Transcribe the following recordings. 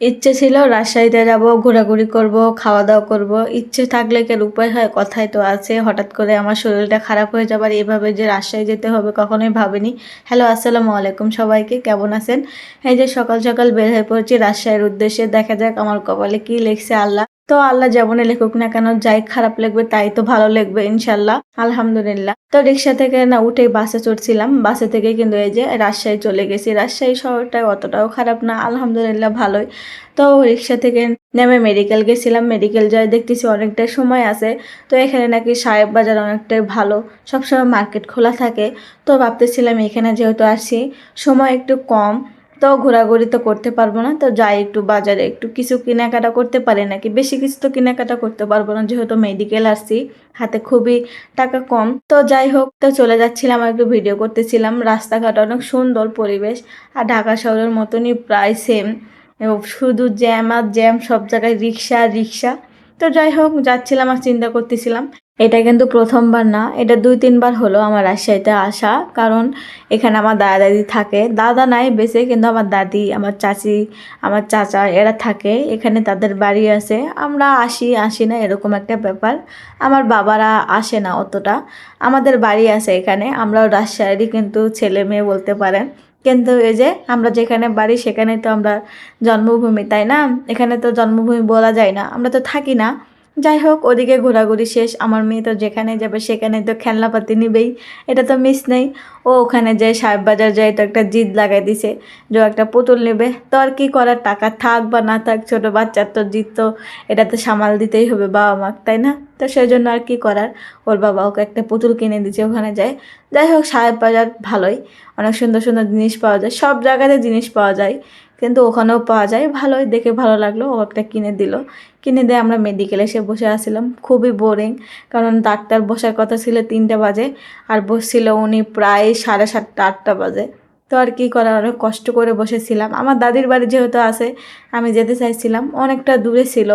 ইচ্ছে ছিল রাজশাহীতে যাব, ঘোরাঘুরি করব খাওয়া দাওয়া করব। ইচ্ছে থাকলে কেন উপায় হয়, কথাই তো আছে। হঠাৎ করে আমার শরীরটা খারাপ হয়ে যাবার এভাবে যে রাজশাহী যেতে হবে কখনোই ভাবিনি। হ্যালো, আসসালামু আলাইকুম সবাইকে, কেমন আছেন? এই যে সকাল সকাল বের হয়ে পড়ছি রাজশাহীর উদ্দেশ্যে, দেখা যাক আমার কপালে কি লেখছে আল্লাহ। তো আল্লাহ যেমনই লেখুক না কেন, যাই খারাপ লাগবে তাই তো ভালো লাগবে ইনশাল্লাহ আলহামদুলিল্লাহ। তো রিক্সা থেকে না উঠেই বাসে চড়ছিলাম, বাসে থেকে কিন্তু এই যে রাজশাহী চলে গেছি। রাজশাহী শহরটা অতটাও খারাপ না, আলহামদুলিল্লাহ ভালোই। তো রিক্সা থেকে নেমে মেডিকেল গেছিলাম মেডিকেল যাই দেখতেছি অনেকটাই সময় আছে। তো এখানে নাকি সাহেব বাজার অনেকটাই ভালো, সবসময় মার্কেট খোলা থাকে। তো ভাবতেছিলাম এখানে যেহেতু আসি, সময় একটু কম। তো ঘোরাঘুরি তো করতে পারব না, তো যাই একটু বাজারে একটু কিছু কেনাকাটা করতে পারি নাকি? বেশি কিছু তো কেনাকাটা করতে পারব না, যেহেতু মেডিকেল আসছি, হাতে খুবই টাকা কম। তো যাই হোক, তো চলে যাচ্ছিলাম একটু ভিডিও করতেছিলাম। রাস্তাঘাট অনেক সুন্দর পরিবেশ আর ঢাকা শহরের মতনই প্রায় সেম শুধু জ্যাম আর জ্যাম সব জায়গায় রিক্সা রিক্সা। তো যাই হোক, যাচ্ছিলাম আর চিন্তা করতেছিলাম। এটা কিন্তু প্রথমবার না, এটা দুই, তিনবার হলো আমার রাজশাহীতে আসা। কারণ এখানে আমার দাদা দাদি থাকে। দাদা নাই, বেঁচে কিন্তু আমার দাদি, আমার চাচি, আমার চাচা এরা থাকে। এখানে তাদের বাড়ি আছে। আমরা আসি আসি না, এরকম একটা ব্যাপার। আমার বাবারা আসে না অতটা। আমাদের বাড়ি আছে এখানে। আমরাও রাজশাহীরই কিন্তু ছেলে মেয়ে বলতে পারেন। কিন্তু এই যে আমরা যেখানে বাড়ি, সেখানে তো আমরা জন্মভূমি, তাই না? এখানে তো জন্মভূমি বলা যায় না। আমরা তো থাকি না। যাই হোক, ওদিকে ঘোরাঘুরি শেষ। আমার মেয়ে তো যেখানে যাবে সেখানে তো খেলনাপাতি নিবেই। এটা তো মিস নেই। ও ওখানে যায়, সাহেব বাজার যায়, তো একটা জিদ লাগাই দিছে যে একটা পুতুল নেবে। তো আর কী করার? টাকা থাক বা না থাক, ছোটো বাচ্চার তো জিদ তো। এটা তো সামাল দিতেই হবে বাবা মা তাই না? তো সেই জন্য আর কি করার? ওর বাবা ওকে একটা পুতুল কিনে দিচ্ছে ওখানে যায়। যাই হোক, সাহেব বাজার ভালোই। অনেক সুন্দর সুন্দর জিনিস পাওয়া যায়। সব জায়গাতে জিনিস পাওয়া যায়। কিন্তু ওখানেও পাওয়া যায়। ভালোই, দেখে ভালো লাগল। ও একটা কিনে দিল। কিনে দিয়ে আমরা মেডিকেলে এসে বসে আসছিলাম খুবই বোরিং কারণ ডাক্তার বসার কথা ছিল তিনটে বাজে, আর বসছিল উনি প্রায় সাড়ে সাতটা, আটটা বাজে। তো আর কী করার? অনেক কষ্ট করে বসেছিলাম। আমার দাদির বাড়ি যেহেতু আছে, আমি যেতে চাইছিলাম। অনেকটা দূরে ছিল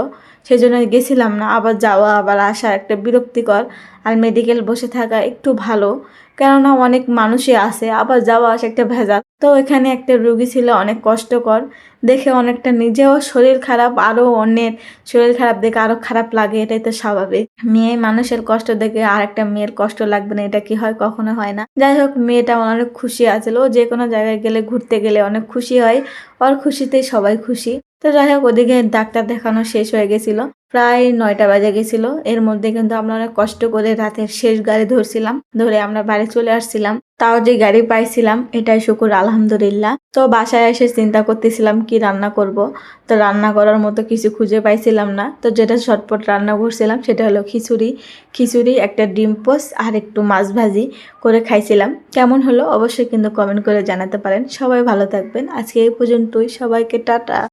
সেই জন্য গেছিলাম না। আবার যাওয়া, আবার আসা একটা বিরক্তিকর আর মেডিকেল বসে থাকা একটু ভালো। কেননা অনেক মানুষই আসে আবার যাওয়া আসা একটা ভেজাল। তো এখানে একটা রুগী ছিল অনেক কষ্টকর। দেখে অনেকটা নিজেও শরীর খারাপ আরও অন্যের শরীর খারাপ দেখে আরও খারাপ লাগে, এটাই তো স্বাভাবিক। মেয়ে মানুষের কষ্ট দেখে আর একটা মেয়ের কষ্ট লাগবে না, এটা কি হয়, কখনো হয় না। যাই হোক, মেয়েটা অনেক খুশি আছে ও যে কোনো জায়গায় গেলে, ঘুরতে গেলে অনেক খুশি হয়। ওর খুশিতেই সবাই খুশি। তো যাই হোক, ওদিকে ডাক্তার দেখানো শেষ হয়ে গেছিল। প্রায় নয়টা বাজে গেছিল। এর মধ্যে কিন্তু আমরা অনেক কষ্ট করে রাতের শেষ গাড়ি ধরছিলাম। ধরে আমরা বাড়ি চলে আসছিলাম। তাও যে গাড়ি পাইছিলাম, এটাই শুকুর, আলহামদুলিল্লাহ। তো বাসায় এসে চিন্তা করতেছিলাম, কি রান্না করব? তো রান্না করার মতো কিছু খুঁজে পাইছিলাম না। তো যেটা ঝটপট রান্না করছিলাম, সেটা হলো খিচুড়ি। খিচুড়ি, একটা ডিম পোস্ট আর একটু মাছ ভাজি করে খাইছিলাম। কেমন হলো অবশ্যই কিন্তু কমেন্ট করে জানাতে পারেন। সবাই ভালো থাকবেন। আজকে এই পর্যন্তই। সবাইকে টাটা।